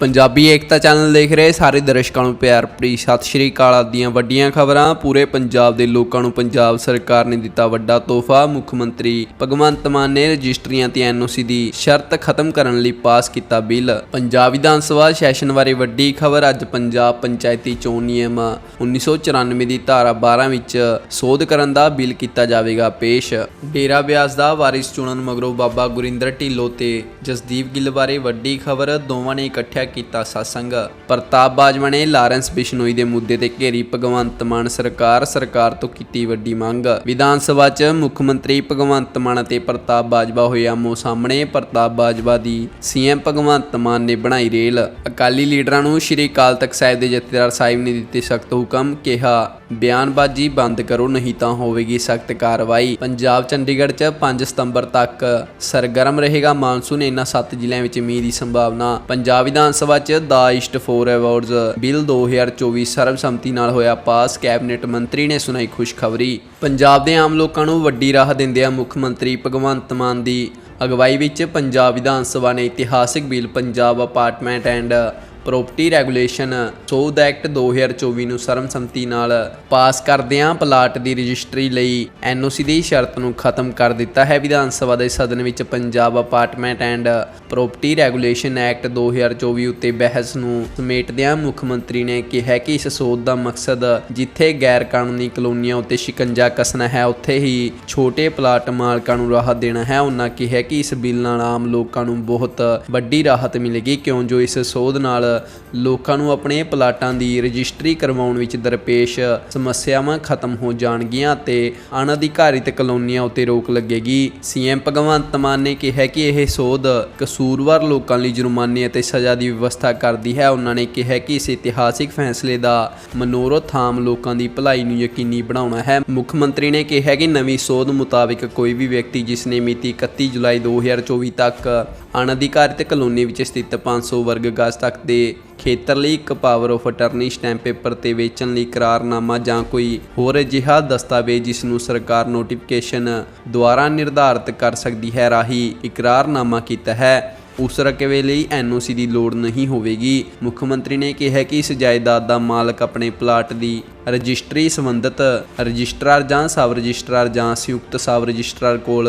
ਪੰਜਾਬੀ ਏਕਤਾ channel ਦੇਖ ਰਹੇ ਸਾਰੇ ਦਰਸ਼ਕਾਂ ਨੂੰ ਪਿਆਰ ਭਰੀ। ਸਤਿ ਸ਼੍ਰੀ ਅਕਾਲ ਆਪ ਦੀਆਂ ਵੱਡੀਆਂ ਖਬਰਾਂ। ਪੂਰੇ ਪੰਜਾਬ ਦੇ ਲੋਕਾਂ ਨੂੰ ਪੰਜਾਬ ਸਰਕਾਰ ਨੇ ਦਿੱਤਾ ਵੱਡਾ ਤੋਹਫਾ। ਮੁੱਖ ਮੰਤਰੀ ਭਗਵੰਤ ਮਾਨ ਨੇ ਰਜਿਸਟਰੀਆਂ ਤੇ ਐਨਓਸੀ ਦੀ ਸ਼ਰਤ ਖਤਮ ਕਰਨ ਲਈ ਪਾਸ ਕੀਤਾ ਬਿੱਲ। ਪੰਜਾਬ ਵਿਧਾਨ ਸਭਾ ਸੈਸ਼ਨ ਬਾਰੇ ਵੱਡੀ ਖਬਰ। ਅੱਜ ਪੰਜਾਬ ਪੰਚਾਇਤੀ ਚੋਣ ਨਿਯਮ 1994 ਦੀ ਧਾਰਾ 12 ਵਿੱਚ ਸੋਧ ਕਰਨ ਦਾ ਬਿੱਲ ਕੀਤਾ ਜਾਵੇਗਾ ਪੇਸ਼। ਡੇਰਾ ਬਿਆਸ ਦਾ ਵਾਰਿਸ ਚੁਣਨ ਮਗਰੋਂ ਬਾਬਾ ਗੁਰਿੰਦਰ ਢਿੱਲੋਂ ਤੇ ਜਸਦੀਪ ਗਿੱਲ ਬਾਰੇ ਵੱਡੀ ਖਬਰ। ਦੋਵਾਂ ਨੇ ਇਕੱਠਿਆ ਕੀਤਾ satsang ਪ੍ਰਤਾਪ ਬਾਜਵਾ ਨੇ ਲਾਰੈਂਸ ਬਿਸ਼ਨੋਈ ਦੇ ਮੁੱਦੇ ਤੇ ਘੇਰੀ ਭਗਵੰਤ ਮਾਨ ਸਰਕਾਰ ਸਰਕਾਰ ਤੋਂ ਕੀਤੀ ਵੱਡੀ ਮੰਗ। ਵਿਧਾਨ ਸਭਾ 'ਚ ਮੁੱਖ ਮੰਤਰੀ ਭਗਵੰਤ ਮਾਨ ਅਤੇ ਪ੍ਰਤਾਪ ਬਾਜਵਾ ਹੋਏ ਆਮੋ ਸਾਹਮਣੇ, ਪ੍ਰਤਾਪ ਬਾਜਵਾ ਦੀ ਸੀਐਮ ਭਗਵੰਤ ਮਾਨ ਨੇ ਬਣਾਈ ਰੇਲ। ਅਕਾਲੀ ਲੀਡਰਾਂ ਨੂੰ ਸ਼੍ਰੀ ਅਕਾਲ ਤਖਤ ਸਾਹਿਬ ਦੇ ਜਥੇਦਾਰ ਸਾਹਿਬ ਨੇ ਦਿੱਤੇ ਸਖਤ ਹੁਕਮ, ਕਿਹਾ ਬਿਆਨਬਾਜ਼ੀ ਬੰਦ ਕਰੋ, ਨਹੀਂ ਤਾਂ ਹੋਵੇਗੀ ਸਖਤ ਕਾਰਵਾਈ। ਪੰਜਾਬ ਚੰਡੀਗੜ੍ਹ 'ਚ 5 ਸਤੰਬਰ ਤੱਕ ਸਰਗਰਮ ਰਹੇਗਾ ਮਾਨਸੂਨ ਇਹਨਾਂ 7 ਜ਼ਿਲ੍ਹਿਆਂ ਵਿੱਚ ਮੀਂਹ ਦੀ ਸੰਭਾਵਨਾ। ਪੰਜਾਬ ਵਿਧਾਨ ਸਭਾ 'ਚ ਦਾ ਇਸ਼ਟ 4 ਅਵਾਰਡਸ ਬਿੱਲ 2024 ਸਰਬਸੰਮਤੀ ਨਾਲ ਹੋਇਆ ਪਾਸ, ਕੈਬਨਿਟ ਮੰਤਰੀ ਨੇ ਸੁਣਾਈ ਖੁਸ਼ਖਬਰੀ। ਪੰਜਾਬ ਦੇ ਆਮ ਲੋਕਾਂ ਨੂੰ ਵੱਡੀ ਰਾਹ ਦਿੰਦਿਆਂ ਮੁੱਖ ਮੰਤਰੀ ਭਗਵੰਤ ਮਾਨ ਦੀ ਅਗਵਾਈ ਵਿੱਚ ਪੰਜਾਬ ਵਿਧਾਨ ਸਭਾ ਨੇ ਇਤਿਹਾਸਿਕ bill, Punjab apartment and property regulation ਸੋਧ ਐਕਟ 2024 ਨੂੰ ਸਰਬਸੰਮਤੀ ਨਾਲ ਪਾਸ ਕਰਦਿਆਂ ਪਲਾਟ ਦੀ ਰਜਿਸਟਰੀ ਲਈ ਐਨਓਸੀ ਦੀ ਸ਼ਰਤ ਨੂੰ ਖਤਮ ਕਰ ਦਿੱਤਾ ਹੈ। ਵਿਧਾਨ ਸਭਾ ਦੇ ਸਦਨ ਵਿੱਚ Punjab apartment and property regulation act 2024 ਉੱਤੇ ਬਹਿਸ ਨੂੰ ਸਮੇਟਦਿਆਂ ਮੁੱਖ ਮੰਤਰੀ ਨੇ ਕਿਹਾ ਕਿ ਇਸ ਸੋਧ ਦਾ ਮਕਸਦ ਜਿੱਥੇ ਗੈਰ ਕਾਨੂੰਨੀ ਕਲੋਨੀਆਂ ਉੱਤੇ ਸ਼ਿਕੰਜਾ ਕੱਸਣਾ ਹੈ, ਉੱਥੇ ਹੀ ਛੋਟੇ ਪਲਾਟ ਮਾਲਕਾਂ ਨੂੰ ਰਾਹਤ ਦੇਣਾ ਹੈ। ਉਹਨਾਂ ਕਿਹਾ ਕਿ ਇਸ ਬਿੱਲ ਨਾਲ ਆਮ ਲੋਕਾਂ ਨੂੰ ਬਹੁਤ ਵੱਡੀ ਰਾਹਤ ਮਿਲੇਗੀ। ਕਿਉਂ? ਜੋ ਇਸ ਸੋਧ ਨਾਲ ਲੋਕਾਂ ਨੂੰ ਆਪਣੇ ਪਲਾਟਾਂ ਦੀ ਰਜਿਸਟਰੀ ਕਰਵਾਉਣ ਵਿੱਚ ਦਰਪੇਸ਼ ਸਮੱਸਿਆਵਾਂ ਖਤਮ ਹੋ ਜਾਣਗੀਆਂ ਤੇ ਅਣਅਧਿਕਾਰਿਤ ਕਲੋਨੀਆਂ ਉੱਤੇ ਰੋਕ ਲੱਗੇਗੀ। ਸੀਐਮ ਭਗਵੰਤ ਮਾਨ ਨੇ ਕਿਹਾ ਕਿ ਇਹ ਸੋਧ ਕਸੂਰਵਾਰ ਲੋਕਾਂ ਲਈ ਜੁਰਮਾਨੇ ਅਤੇ ਸਜ਼ਾ ਦੀ ਵਿਵਸਥਾ ਕਰਦੀ ਹੈ। ਉਹਨਾਂ ਨੇ ਕਿਹਾ ਕਿ ਇਸ ਇਤਿਹਾਸਿਕ ਫੈਸਲੇ ਦਾ ਮਨੋਰਥ ਆਮ ਲੋਕਾਂ ਦੀ ਭਲਾਈ ਨੂੰ ਯਕੀਨੀ ਬਣਾਉਣਾ ਹੈ। ਮੁੱਖ ਮੰਤਰੀ ਨੇ ਕਿਹਾ ਕਿ ਨਵੀਂ ਸੋਧ ਮੁਤਾਬਿਕ ਕੋਈ ਵੀ ਵਿਅਕਤੀ ਜਿਸ ਨੇ ਮਿਤੀ 31 ਜੁਲਾਈ 2024 ਤੱਕ ਅਣਅਧਿਕਾਰਿਤ ਕਲੋਨੀ ਵਿੱਚ ਸਥਿਤ 500 ਵਰਗ ਗਜ਼ ਤੱਕ ਦੇ ਖੇਤਰ ਲਈ ਇੱਕ power of attorney stamp paper ਤੇ ਵੇਚਣ ਲਈ ਇਕਰਾਰਨਾਮਾ ਜਾਂ ਕੋਈ ਹੋਰ ਅਜਿਹਾ ਦਸਤਾਵੇਜ਼ ਜਿਸ ਨੂੰ ਸਰਕਾਰ ਨੋਟੀਫਿਕੇਸ਼ਨ ਦੁਆਰਾ ਨਿਰਧਾਰਤ ਕਰ ਸਕਦੀ ਹੈ, ਰਾਹੀਂ ਇਕਰਾਰਨਾਮਾ ਕੀਤਾ ਹੈ। ਉਸ ਰਕਬੇ ਲਈ ਐਨਓਸੀ ਦੀ ਲੋੜ ਨਹੀਂ ਹੋਵੇਗੀ। ਮੁੱਖ ਮੰਤਰੀ ਨੇ ਕਿਹਾ ਕਿ ਇਸ ਜਾਇਦਾਦ ਦਾ ਮਾਲਕ ਆਪਣੇ ਪਲਾਟ ਦੀ ਰਜਿਸਟਰੀ ਸੰਬੰਧਤ ਰਜਿਸਟਰਾਰ ਜਾਂ ਸਬ ਰਜਿਸਟਰਾਰ ਜਾਂ ਸੰਯੁਕਤ ਸਬ ਰਜਿਸਟਰਾਰ ਕੋਲ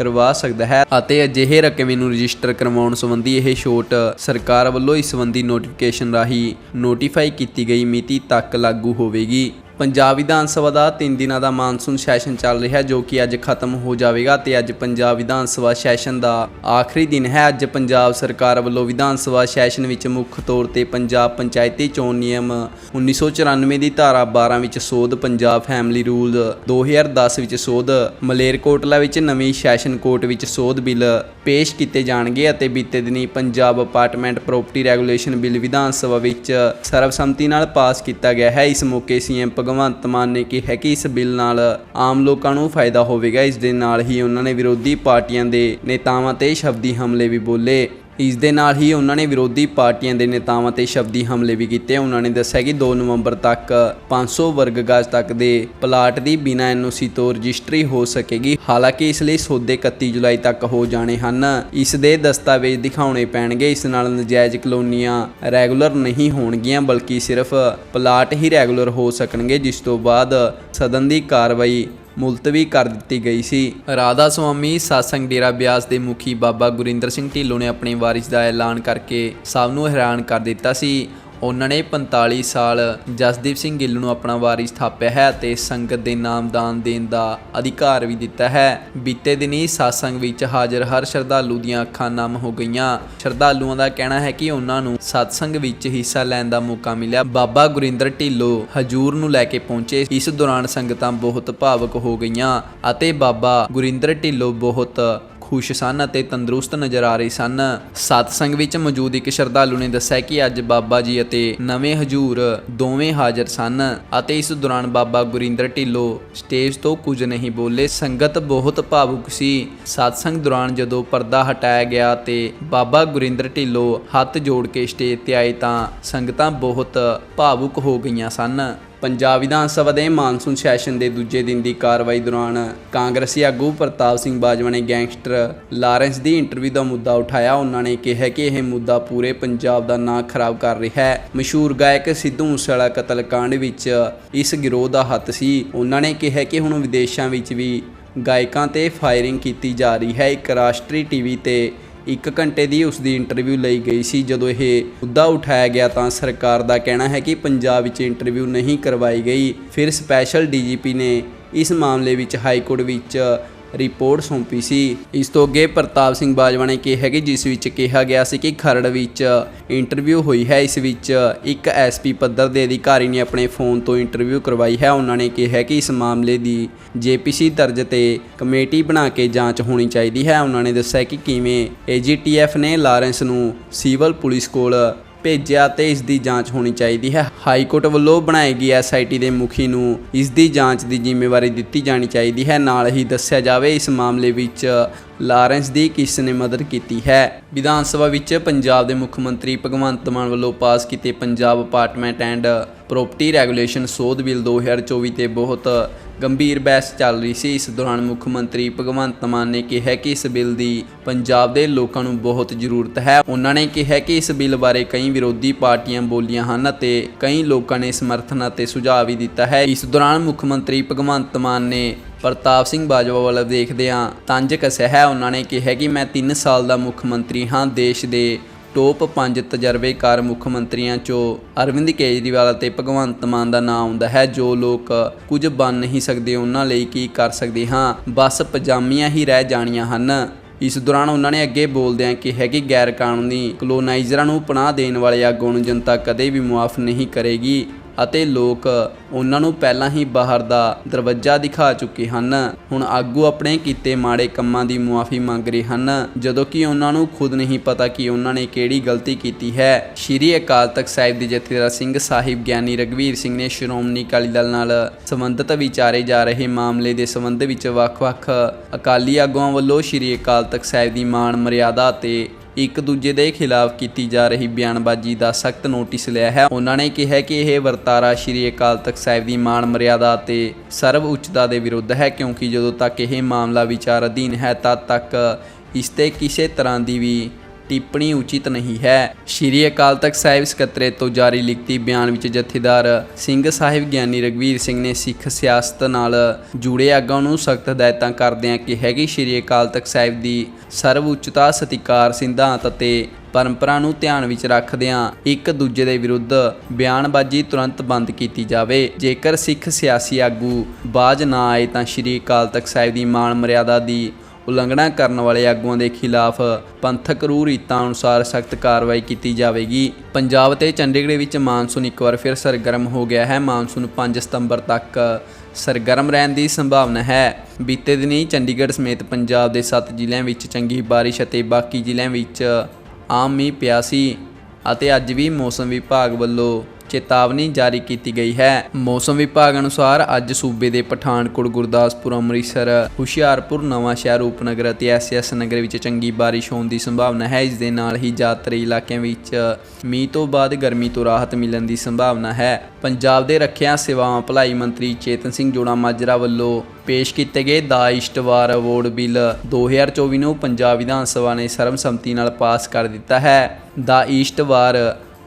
ਕਰਵਾ ਸਕਦਾ ਹੈ ਅਤੇ ਅਜਿਹੇ ਰਕਮੇ ਨੂੰ ਰਜਿਸਟਰ ਕਰਵਾਉਣ ਸੰਬੰਧੀ ਇਹ ਛੋਟ ਸਰਕਾਰ ਵੱਲੋਂ ਇਸ ਸੰਬੰਧੀ ਨੋਟੀਫਿਕੇਸ਼ਨ ਰਾਹੀਂ ਨੋਟੀਫਾਈ ਕੀਤੀ ਗਈ ਮਿਤੀ ਤੱਕ ਲਾਗੂ ਹੋਵੇਗੀ। ਪੰਜਾਬ ਵਿਧਾਨ ਸਭਾ ਦਾ 3 ਦਿਨਾਂ ਦਾ ਮਾਨਸੂਨ ਸੈਸ਼ਨ ਚੱਲ ਰਿਹਾ ਜੋ ਕਿ ਅੱਜ ਖਤਮ ਹੋ ਜਾਵੇਗਾ ਤੇ ਅੱਜ ਪੰਜਾਬ ਵਿਧਾਨ ਸਭਾ ਸੈਸ਼ਨ ਦਾ ਆਖਰੀ ਦਿਨ ਹੈ। ਅੱਜ ਪੰਜਾਬ ਸਰਕਾਰ ਵੱਲੋਂ ਵਿਧਾਨ ਸਭਾ ਸੈਸ਼ਨ ਵਿੱਚ ਮੁੱਖ ਤੌਰ ਤੇ ਪੰਜਾਬ ਪੰਚਾਇਤੀ ਚੋਣ ਨਿਯਮ 1994 ਦੀ ਧਾਰਾ 12 ਵਿੱਚ ਸੋਧ, ਪੰਜਾਬ ਫੈਮਿਲੀ ਰੂਲ 2010 ਵਿੱਚ ਸੋਧ ਮਲੇਰਕੋਟਲਾ ਵਿੱਚ ਨਵੀਂ ਸੈਸ਼ਨ ਕੋਰਟ ਵਿੱਚ ਸੋਧ ਬਿੱਲ ਪੇਸ਼ ਕੀਤੇ ਜਾਣਗੇ ਅਤੇ ਬੀਤੇ ਦਿਨੀ Punjab apartment property regulation bill Vidhan Sabha ਵਿੱਚ ਸਰਬਸੰਮਤੀ ਨਾਲ ਪਾਸ ਕੀਤਾ ਗਿਆ ਹੈ। ਇਸ ਮੌਕੇ ਸੀਐਮ ਭਗਵੰਤ ਭਗਵੰਤ ਮਾਨ ਨੇ ਕਿਹਾ ਕਿ ਇਸ ਬਿੱਲ ਨਾਲ ਆਮ ਲੋਕਾਂ ਨੂੰ ਫਾਇਦਾ ਹੋਵੇਗਾ। ਇਸ ਦੇ ਨਾਲ ਹੀ ਉਹਨਾਂ ਨੇ ਵਿਰੋਧੀ ਪਾਰਟੀਆਂ ਦੇ ਨੇਤਾਵਾਂ ਤੇ ਸ਼ਬਦੀ ਹਮਲੇ ਵੀ ਬੋਲੇ। ਇਸ ਦੇ ਨਾਲ ਹੀ ਉਹਨਾਂ ਨੇ ਵਿਰੋਧੀ ਪਾਰਟੀਆਂ ਦੇ ਨੇਤਾਵਾਂ ਤੇ ਸ਼ਬਦੀ ਹਮਲੇ ਵੀ ਕੀਤੇ। ਉਹਨਾਂ ਨੇ ਦੱਸਿਆ ਕਿ 2 ਨਵੰਬਰ ਤੱਕ 500 ਵਰਗ ਗਜ਼ ਤੱਕ ਦੇ ਪਲਾਟ ਦੀ ਬਿਨਾਂ ਐਨਓਸੀ ਤੋਂ ਰਜਿਸਟਰੀ ਹੋ ਸਕੇਗੀ। ਹਾਲਾਂਕਿ ਇਸ ਲਈ ਸੌਦੇ 31 ਜੁਲਾਈ ਤੱਕ ਹੋ ਜਾਣੇ ਹਨ। ਇਸ ਦੇ ਦਸਤਾਵੇਜ਼ ਦਿਖਾਉਣੇ ਪੈਣਗੇ। ਇਸ ਨਾਲ ਨਜਾਇਜ਼ ਕਲੋਨੀਆਂ ਰੈਗੂਲਰ ਨਹੀਂ ਹੋਣਗੀਆਂ, ਬਲਕਿ ਸਿਰਫ ਪਲਾਟ ਹੀ ਰੈਗੂਲਰ ਹੋ ਸਕਣਗੇ, ਜਿਸ ਤੋਂ ਬਾਅਦ ਸਦਨ ਦੀ ਕਾਰਵਾਈ ਮੁਲਤਵੀ ਕਰ ਦਿੱਤੀ ਗਈ ਸੀ। ਰਾਧਾ ਸੁਆਮੀ ਸਾਸੰਗ ਡੇਰਾ ਬਿਆਸ ਦੇ ਮੁਖੀ ਬਾਬਾ ਗੁਰਿੰਦਰ ਸਿੰਘ ਢਿੱਲੋਂ ਨੇ ਆਪਣੀ ਵਾਰਿਸ ਦਾ ਐਲਾਨ ਕਰਕੇ ਸਭ ਨੂੰ ਹੈਰਾਨ ਕਰ ਦਿੱਤਾ ਸੀ। ਉਹਨਾਂ ਨੇ 45 ਸਾਲ ਜਸਦੀਪ ਸਿੰਘ ਗਿੱਲ ਨੂੰ ਆਪਣਾ ਵਾਰਿਸ ਥਾਪਿਆ ਹੈ ਤੇ ਸੰਗਤ ਦੇ ਨਾਮਦਾਨ ਦੇਣ ਦਾ ਅਧਿਕਾਰ ਵੀ ਦਿੱਤਾ ਹੈ। ਬੀਤੇ ਦਿਨੀ ਸਾਸੰਗ ਵਿੱਚ ਹਾਜ਼ਰ ਹਰ ਸ਼ਰਧਾਲੂ ਦੀਆਂ ਅੱਖਾਂ ਨਮ ਹੋ ਗਈਆਂ। ਸ਼ਰਧਾਲੂਆਂ ਦਾ ਕਹਿਣਾ ਹੈ ਕਿ ਉਹਨਾਂ ਨੂੰ ਸਤਸੰਗ ਵਿੱਚ ਹਿੱਸਾ ਲੈਣ ਦਾ ਮੌਕਾ ਮਿਲਿਆ। ਬਾਬਾ ਗੁਰਿੰਦਰ ਢਿੱਲੋਂ ਹਜੂਰ ਨੂੰ ਲੈ ਕੇ ਪਹੁੰਚੇ। ਇਸ ਦੌਰਾਨ ਸੰਗਤਾਂ ਬਹੁਤ ਭਾਵਕ ਹੋ ਗਈਆਂ ਅਤੇ ਬਾਬਾ ਗੁਰਿੰਦਰ ਢਿੱਲੋਂ ਬਹੁਤ ਖੁਸ਼ ਸਨ ਅਤੇ ਤੰਦਰੁਸਤ ਨਜ਼ਰ ਆ ਰਹੇ ਸਨ। ਸਤਸੰਗ ਵਿੱਚ ਮੌਜੂਦ ਇੱਕ ਸ਼ਰਧਾਲੂ ਨੇ ਦੱਸਿਆ ਕਿ ਅੱਜ ਬਾਬਾ ਜੀ ਅਤੇ ਨਵੇਂ ਹਜੂਰ ਦੋਵੇਂ ਹਾਜ਼ਰ ਸਨ ਅਤੇ ਇਸ ਦੌਰਾਨ ਬਾਬਾ ਗੁਰਿੰਦਰ ਢਿੱਲੋਂ ਸਟੇਜ ਤੋਂ ਕੁਝ ਨਹੀਂ ਬੋਲੇ। ਸੰਗਤ ਬਹੁਤ ਭਾਵੁਕ ਸੀ। ਸਤਸੰਗ ਦੌਰਾਨ ਜਦੋਂ ਪਰਦਾ ਹਟਾਇਆ ਗਿਆ ਤੇ ਬਾਬਾ ਗੁਰਿੰਦਰ ਢਿੱਲੋਂ ਹੱਥ ਜੋੜ ਕੇ ਸਟੇਜ ਤੇ ਆਏ ਤਾਂ ਸੰਗਤਾਂ ਬਹੁਤ ਭਾਵੁਕ ਹੋ ਗਈਆਂ ਸਨ। ਪੰਜਾਬ ਵਿਧਾਨ ਸਭਾ ਦੇ ਮਾਨਸੂਨ ਸੈਸ਼ਨ ਦੇ ਦੂਜੇ ਦਿਨ ਦੀ ਕਾਰਵਾਈ ਦੌਰਾਨ ਕਾਂਗਰਸੀ ਆਗੂ ਪ੍ਰਤਾਪ ਸਿੰਘ ਬਾਜਵਾ ਨੇ ਗੈਂਗਸਟਰ ਲਾਰੈਂਸ ਦੀ ਇੰਟਰਵਿਊ ਦਾ ਮੁੱਦਾ ਉਠਾਇਆ। ਉਹਨਾਂ ਨੇ ਕਿਹਾ ਕਿ ਇਹ ਮੁੱਦਾ ਪੂਰੇ ਪੰਜਾਬ ਦਾ ਨਾਂ ਖਰਾਬ ਕਰ ਰਿਹਾ ਹੈ। ਮਸ਼ਹੂਰ ਗਾਇਕ ਸਿੱਧੂ ਮੂਸੇਵਾਲਾ ਕਤਲकांड ਵਿੱਚ ਇਸ ਗਿਰੋਹ ਦਾ ਹੱਥ ਸੀ। ਉਹਨਾਂ ਨੇ ਕਿਹਾ ਕਿ ਹੁਣ ਵਿਦੇਸ਼ਾਂ ਵਿੱਚ ਵੀ ਗਾਇਕਾਂ ਤੇ ਫਾਇਰਿੰਗ ਕੀਤੀ ਜਾ ਰਹੀ ਹੈ। ਇੱਕ ਰਾਸ਼ਟਰੀ ਟੀਵੀ ਤੇ ਇੱਕ ਘੰਟੇ ਦੀ ਉਸ ਦੀ ਇੰਟਰਵਿਊ ਲਈ ਗਈ ਸੀ। ਜਦੋਂ ਇਹ ਮੁੱਦਾ ਉਠਾਇਆ ਗਿਆ ਤਾਂ ਸਰਕਾਰ ਦਾ ਕਹਿਣਾ ਹੈ ਕਿ ਪੰਜਾਬ ਵਿੱਚ ਇੰਟਰਵਿਊ ਨਹੀਂ ਕਰਵਾਈ ਗਈ। ਫਿਰ ਸਪੈਸ਼ਲ ਡੀਜੀਪੀ ਨੇ ਇਸ ਮਾਮਲੇ ਵਿੱਚ ਹਾਈ ਕੋਰਟ ਵਿੱਚ ਰਿਪੋਰਟ ਸੌਂਪੀ ਸੀ। ਇਸ ਤੋਂ ਅੱਗੇ ਪ੍ਰਤਾਪ ਸਿੰਘ ਬਾਜਵਾ ਨੇ ਕਿਹਾ ਕਿ ਜਿਸ ਵਿੱਚ ਕਿਹਾ ਗਿਆ ਸੀ ਕਿ ਖਰੜ ਵਿੱਚ ਇੰਟਰਵਿਊ ਹੋਈ ਹੈ, ਇਸ ਵਿੱਚ ਇੱਕ ਐਸਪੀ ਪੱਧਰ ਦੇ ਅਧਿਕਾਰੀ ਨੇ ਆਪਣੇ ਫੋਨ ਤੋਂ ਇੰਟਰਵਿਊ ਕਰਵਾਈ ਹੈ। ਉਹਨਾਂ ਨੇ ਕਿਹਾ ਕਿ ਇਸ ਮਾਮਲੇ ਦੀ ਜੇਪੀਸੀ ਦਰਜ ਤੇ ਕਮੇਟੀ ਬਣਾ ਕੇ ਜਾਂਚ ਹੋਣੀ ਚਾਹੀਦੀ ਹੈ। ਉਹਨਾਂ ਨੇ ਦੱਸਿਆ ਕਿ ਕਿਵੇਂ ਏਜੀਟੀਐਫ ਨੇ ਲਾਰੈਂਸ ਨੂੰ ਸਿਵਲ ਪੁਲਿਸ ਕੋਲ ਭੇਜਿਆ ਤੇ ਇਸ ਦੀ ਜਾਂਚ ਹੋਣੀ ਚਾਹੀਦੀ ਹੈ। ਹਾਈ ਕੋਰਟ ਵੱਲੋਂ ਬਣਾਈ ਗਈ ਐਸਆਈਟੀ ਦੇ ਮੁਖੀ ਨੂੰ ਇਸ ਦੀ ਜਾਂਚ ਦੀ ਜ਼ਿੰਮੇਵਾਰੀ ਦਿੱਤੀ ਜਾਣੀ ਚਾਹੀਦੀ ਹੈ। ਨਾਲ ਹੀ ਦੱਸਿਆ ਜਾਵੇ, ਇਸ ਮਾਮਲੇ ਵਿੱਚ ਲਾਰੈਂਸ ਦੀ ਕਿਸ ਨੇ ਮਦਦ ਕੀਤੀ ਹੈ। ਵਿਧਾਨ ਸਭਾ ਵਿੱਚ ਪੰਜਾਬ ਦੇ ਮੁੱਖ ਮੰਤਰੀ ਭਗਵੰਤ ਮਾਨ ਵੱਲੋਂ ਪਾਸ ਕੀਤੇ Punjab apartment and property regulation ਸੋਧ ਬਿੱਲ 2024 ਤੇ ਬਹੁਤ ਗੰਭੀਰ ਬਹਿਸ ਚੱਲ ਰਹੀ ਸੀ। ਇਸ ਦੌਰਾਨ ਮੁੱਖ ਮੰਤਰੀ ਭਗਵੰਤ ਮਾਨ ਨੇ ਕਿਹਾ ਕਿ ਇਸ ਬਿੱਲ ਦੀ ਪੰਜਾਬ ਦੇ ਲੋਕਾਂ ਨੂੰ ਬਹੁਤ ਜ਼ਰੂਰਤ ਹੈ। ਉਹਨਾਂ ਨੇ ਕਿਹਾ ਕਿ ਇਸ ਬਿੱਲ ਬਾਰੇ ਕਈ ਵਿਰੋਧੀ ਪਾਰਟੀਆਂ ਬੋਲੀਆਂ ਹਨ ਅਤੇ ਕਈ ਲੋਕਾਂ ਨੇ ਸਮਰਥਨ ਅਤੇ ਸੁਝਾਅ ਵੀ ਦਿੱਤਾ ਹੈ। ਇਸ ਦੌਰਾਨ ਮੁੱਖ ਮੰਤਰੀ ਭਗਵੰਤ ਮਾਨ ਨੇ ਪ੍ਰਤਾਪ ਸਿੰਘ ਬਾਜਵਾ ਵੱਲ ਦੇਖਦਿਆਂ ਤੰਜ ਕੱਸਿਆ ਹੈ। ਉਹਨਾਂ ਨੇ ਕਿਹਾ ਕਿ ਮੈਂ 3 ਸਾਲ ਦਾ ਮੁੱਖ ਮੰਤਰੀ ਹਾਂ। ਦੇਸ਼ ਦੇ ਟੋਪ 5 ਤਜਰਬੇਕਾਰ ਮੁੱਖ ਮੰਤਰੀਆਂ ਚੋਂ ਅਰਵਿੰਦ ਕੇਜਰੀਵਾਲ ਅਤੇ ਭਗਵੰਤ ਮਾਨ ਦਾ ਨਾਮ ਆਉਂਦਾ ਹੈ, ਜੋ ਲੋਕ ਕੁਝ ਬਣ ਨਹੀਂ ਸਕਦੇ, ਉਹਨਾਂ ਲਈ ਕੀ ਕਰ ਸਕਦੇ? ਹਾਂ, ਬਸ ਪਜਾਮੀਆਂ ਹੀ ਰਹਿ ਜਾਣੀਆਂ ਹਨ। ਇਸ ਦੌਰਾਨ ਉਹਨਾਂ ਨੇ ਅੱਗੇ ਬੋਲਦਿਆਂ ਕਿਹਾ ਕਿ ਗੈਰ ਕਾਨੂੰਨੀ ਕਲੋਨਾਈਜ਼ਰਾਂ ਨੂੰ ਪਨਾਹ ਦੇਣ ਵਾਲੇ ਆਗੂਆਂ ਨੂੰ ਜਨਤਾ ਕਦੇ ਵੀ ਮੁਆਫ ਨਹੀਂ ਕਰੇਗੀ। ਅਤੇ ਲੋਕ ਉਹਨਾਂ ਨੂੰ ਪਹਿਲਾਂ ਹੀ ਬਾਹਰ ਦਾ ਦਰਵਾਜ਼ਾ ਦਿਖਾ ਚੁੱਕੇ ਹਨ। ਹੁਣ ਆਗੂ ਆਪਣੇ ਕੀਤੇ ਮਾੜੇ ਕੰਮਾਂ ਦੀ ਮੁਆਫੀ ਮੰਗ ਰਹੇ ਹਨ, ਜਦੋਂ ਕਿ ਉਹਨਾਂ ਨੂੰ ਖੁਦ ਨਹੀਂ ਪਤਾ ਕਿ ਉਹਨਾਂ ਨੇ ਕਿਹੜੀ ਗਲਤੀ ਕੀਤੀ ਹੈ। ਸ਼੍ਰੀ ਅਕਾਲ ਤਖਤ ਸਾਹਿਬ ਦੇ ਜਥੇਦਾਰ ਸਿੰਘ ਸਾਹਿਬ ਗਿਆਨੀ ਰਗਵੀਰ ਸਿੰਘ ਨੇ ਸ਼੍ਰੋਮਣੀ ਅਕਾਲੀ ਦਲ ਨਾਲ ਸੰਬੰਧਿਤ ਵਿਚਾਰੇ ਜਾ ਰਹੇ ਮਾਮਲੇ ਦੇ ਸੰਬੰਧ ਵਿੱਚ ਵੱਖ-ਵੱਖ ਅਕਾਲੀ ਆਗੂਆਂ ਵੱਲੋਂ ਸ਼੍ਰੀ ਅਕਾਲ ਤਖਤ ਸਾਹਿਬ ਦੀ ਮਾਣ ਮਰਿਆਦਾ ਅਤੇ ਇੱਕ ਦੂਜੇ ਦੇ ਖਿਲਾਫ ਕੀਤੀ ਜਾ ਰਹੀ ਬਿਆਨਬਾਜ਼ੀ ਦਾ ਸਖਤ ਨੋਟਿਸ ਲਿਆ ਹੈ। ਉਹਨਾਂ ਨੇ ਕਿਹਾ ਕਿ ਇਹ ਵਰਤਾਰਾ ਸ਼੍ਰੀ ਅਕਾਲ ਤਖਤ ਸਾਹਿਬ ਦੀ ਮਾਣ ਮਰਿਆਦਾ ਤੇ ਸਰਵ ਉੱਚਤਾ ਦੇ ਵਿਰੁੱਧ ਹੈ, ਕਿਉਂਕਿ ਜਦੋਂ ਤੱਕ ਇਹ ਮਾਮਲਾ ਵਿਚਾਰ ਅਧੀਨ ਹੈ, ਤਦ ਤੱਕ ਇਸ ਤੇ ਕਿਸੇ ਤਰ੍ਹਾਂ ਦੀ ਵੀ ਟਿੱਪਣੀ ਉਚਿਤ ਨਹੀਂ ਹੈ। ਸ਼੍ਰੀ ਅਕਾਲ ਤਖਤ ਸਾਹਿਬ ਸਕੱਤਰੇ ਤੋਂ ਜਾਰੀ ਲਿਖਤੀ ਬਿਆਨ ਵਿੱਚ ਜਥੇਦਾਰ ਸਿੰਘ ਸਾਹਿਬ ਗਿਆਨੀ ਰਗਵੀਰ ਸਿੰਘ ਨੇ ਸਿੱਖ ਸਿਆਸਤ ਨਾਲ ਜੁੜੇ ਆਗੂਆਂ ਨੂੰ ਸਖਤ ਹਦਾਇਤਾਂ ਕਰਦਿਆਂ ਕਿਹਾ ਕਿ ਸ਼੍ਰੀ ਅਕਾਲ ਤਖਤ ਸਾਹਿਬ ਦੀ ਸਰਵ ਉੱਚਤਾ, ਸਤਿਕਾਰ, ਸਿਧਾਂਤ ਅਤੇ ਪਰੰਪਰਾ ਨੂੰ ਧਿਆਨ ਵਿੱਚ ਰੱਖਦਿਆਂ ਇੱਕ ਦੂਜੇ ਦੇ ਵਿਰੁੱਧ ਬਿਆਨਬਾਜ਼ੀ ਤੁਰੰਤ ਬੰਦ ਕੀਤੀ ਜਾਵੇ। ਜੇਕਰ ਸਿੱਖ ਸਿਆਸੀ ਆਗੂ ਬਾਜ ਨਾ ਆਏ ਤਾਂ ਸ਼੍ਰੀ ਅਕਾਲ ਤਖਤ ਸਾਹਿਬ ਦੀ ਮਾਣ ਮਰਿਆਦਾ ਦੀ ਉਲੰਘਣਾ ਕਰਨ ਵਾਲੇ ਆਗੂਆਂ ਦੇ ਖਿਲਾਫ ਪੰਥਕ ਰੂਹ ਰੀਤਾਂ ਅਨੁਸਾਰ ਸਖਤ ਕਾਰਵਾਈ ਕੀਤੀ ਜਾਵੇਗੀ। ਪੰਜਾਬ ਤੇ ਚੰਡੀਗੜ੍ਹ ਵਿੱਚ ਮਾਨਸੂਨ ਇੱਕ ਵਾਰ ਫਿਰ ਸਰਗਰਮ ਹੋ ਗਿਆ ਹੈ। ਮਾਨਸੂਨ 5 ਸਤੰਬਰ ਤੱਕ ਸਰਗਰਮ ਰਹਿਣ ਦੀ ਸੰਭਾਵਨਾ ਹੈ। ਬੀਤੇ ਦਿਨੀ ਚੰਡੀਗੜ੍ਹ ਸਮੇਤ ਪੰਜਾਬ ਦੇ 7 ਜ਼ਿਲ੍ਹਿਆਂ ਵਿੱਚ ਚੰਗੀ ਬਾਰਿਸ਼ ਅਤੇ ਬਾਕੀ ਜ਼ਿਲ੍ਹਿਆਂ ਵਿੱਚ ਆਮ ਮੀਂਹ ਪਿਆ ਸੀ ਅਤੇ ਅੱਜ ਵੀ ਮੌਸਮ ਵਿਭਾਗ ਵੱਲੋਂ ਚੇਤਾਵਨੀ ਜਾਰੀ ਕੀਤੀ ਗਈ ਹੈ। ਮੌਸਮ ਵਿਭਾਗ ਅਨੁਸਾਰ ਅੱਜ ਸੂਬੇ ਦੇ ਪਠਾਨਕੋਟ, ਗੁਰਦਾਸਪੁਰ, ਅੰਮ੍ਰਿਤਸਰ, ਹੁਸ਼ਿਆਰਪੁਰ, ਨਵਾਂ ਸ਼ਹਿਰ ਉਪਨਗਰ ਅਤੇ ਐਸਐਸ ਨਗਰ ਵਿੱਚ ਚੰਗੀ ਬਾਰਿਸ਼ ਹੋਣ ਦੀ ਸੰਭਾਵਨਾ ਹੈ। ਇਸ ਦੇ ਨਾਲ ਹੀ ਯਾਤਰੀ ਇਲਾਕਿਆਂ ਵਿੱਚ ਮੀਂਹ ਤੋਂ ਬਾਅਦ ਗਰਮੀ ਤੋਂ ਰਾਹਤ ਮਿਲਣ ਦੀ ਸੰਭਾਵਨਾ ਹੈ। ਪੰਜਾਬ ਦੇ ਰੱਖਿਆ ਸੇਵਾਵਾਂ ਭਲਾਈ ਮੰਤਰੀ ਚੇਤਨ ਸਿੰਘ ਜੋੜਾ ਮਾਜਰਾ ਵੱਲੋਂ ਪੇਸ਼ ਕੀਤੇ ਗਏ ਦਾ ਇਸ਼ਟਵਾਰ ਅਵਾਰਡ ਬਿੱਲ 2024 ਨੂੰ ਪੰਜਾਬ ਵਿਧਾਨ ਸਭਾ ਨੇ ਸਰਬਸੰਮਤੀ ਨਾਲ ਪਾਸ ਕਰ ਦਿੱਤਾ ਹੈ। ਦਾ ਇਸ਼ਟਵਾਰ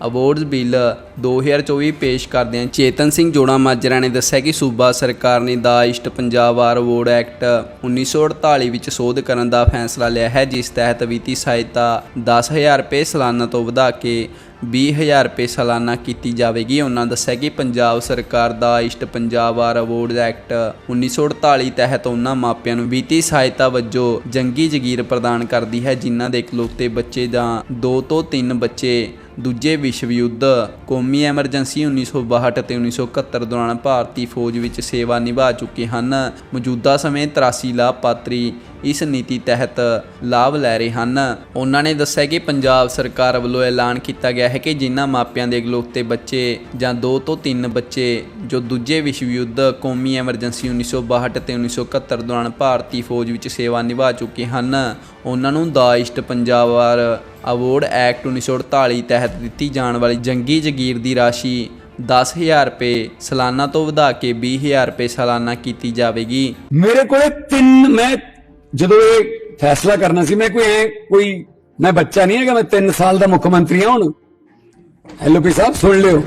ਅਵਾਰਡਸ ਬਿੱਲ 2024 ਪੇਸ਼ ਕਰਦਿਆਂ ਚੇਤਨ ਸਿੰਘ ਜੋੜਾ ਮਾਜਰਾ ਨੇ ਦੱਸਿਆ ਕਿ ਸੂਬਾ ਸਰਕਾਰ ਨੇ ਦਾ East Punjab war award act 1948 ਵਿੱਚ ਸੋਧ ਕਰਨ ਦਾ ਫੈਸਲਾ ਲਿਆ ਹੈ, ਜਿਸ ਤਹਿਤ ਵਿੱਤੀ ਸਹਾਇਤਾ 10000 ਰੁਪਏ ਸਾਲਾਨਾ ਤੋਂ ਵਧਾ ਕੇ 20000 ਰੁਪਏ ਸਾਲਾਨਾ ਕੀਤੀ ਜਾਵੇਗੀ। ਉਹਨਾਂ ਦੱਸਿਆ ਕਿ ਪੰਜਾਬ ਸਰਕਾਰ ਦਾ East Punjab war award act 1948 ਤਹਿਤ ਉਹਨਾਂ ਮਾਪਿਆਂ ਨੂੰ ਵਿੱਤੀ ਸਹਾਇਤਾ ਵਜੋਂ ਜੰਗੀ ਜਗੀਰ ਪ੍ਰਦਾਨ ਕਰਦੀ ਹੈ, ਜਿਨ੍ਹਾਂ ਦੇ ਇਕਲੌਤੇ ਬੱਚੇ ਜਾਂ 2 ਤੋਂ 3 ਬੱਚੇ ਦੂਜੇ ਵਿਸ਼ਵ ਯੁੱਧ, ਕੌਮੀ ਐਮਰਜੈਂਸੀ 1962 ਅਤੇ 1971 ਦੌਰਾਨ ਭਾਰਤੀ ਫੌਜ ਵਿੱਚ ਸੇਵਾ ਨਿਭਾ ਚੁੱਕੇ ਹਨ। ਮੌਜੂਦਾ ਸਮੇਂ 83 ਲਾਭਪਾਤਰੀ ਇਸ ਨੀਤੀ ਤਹਿਤ ਲਾਭ ਲੈ ਰਹੇ ਹਨ। ਉਹਨਾਂ ਨੇ ਦੱਸਿਆ ਕਿ ਪੰਜਾਬ ਸਰਕਾਰ ਵੱਲੋਂ ਐਲਾਨ ਕੀਤਾ ਗਿਆ ਹੈ ਕਿ ਜਿਨ੍ਹਾਂ ਮਾਪਿਆਂ ਦੇ ਇਕਲੌਤੇ ਬੱਚੇ ਜਾਂ 2 ਤੋਂ 3 ਬੱਚੇ ਜੋ ਦੂਜੇ ਵਿਸ਼ਵ ਯੁੱਧ, ਕੌਮੀ ਐਮਰਜੈਂਸੀ 1962 ਅਤੇ 1971 ਦੌਰਾਨ ਭਾਰਤੀ ਫੌਜ ਵਿੱਚ ਸੇਵਾ ਨਿਭਾ ਚੁੱਕੇ ਹਨ, ਉਹਨਾਂ ਨੂੰ ਦਾ East Punjab war award act 1948 ਤਹਿਤ ਦਿੱਤੀ ਜਾਣ ਵਾਲੀ ਜੰਗੀ ਜਗੀਰ ਦੀ ਰਾਸ਼ੀ 10000 ਰੁਪਏ ਸਾਲਾਨਾ ਤੋਂ ਵਧਾ ਕੇ 20000 ਰੁਪਏ ਸਾਲਾਨਾ ਕੀਤੀ ਜਾਵੇਗੀ। ਮੇਰੇ ਕੋਲੇ ਤਿੰਨ, ਮੈਂ ਜਦੋਂ ਇਹ ਫੈਸਲਾ ਕਰਨਾ ਸੀ ਮੈਂ ਕੋਈ ਐ ਕੋਈ ਮੈਂ ਬੱਚਾ ਨਹੀਂ ਹੈਗਾ ਮੈਂ 3 ਸਾਲ ਦਾ ਮੁੱਖ ਮੰਤਰੀ ਹਾਂ ਹੁਣ। ਐਲਓਪੀ ਸਾਹਿਬ ਸੁਣ ਲਿਓ।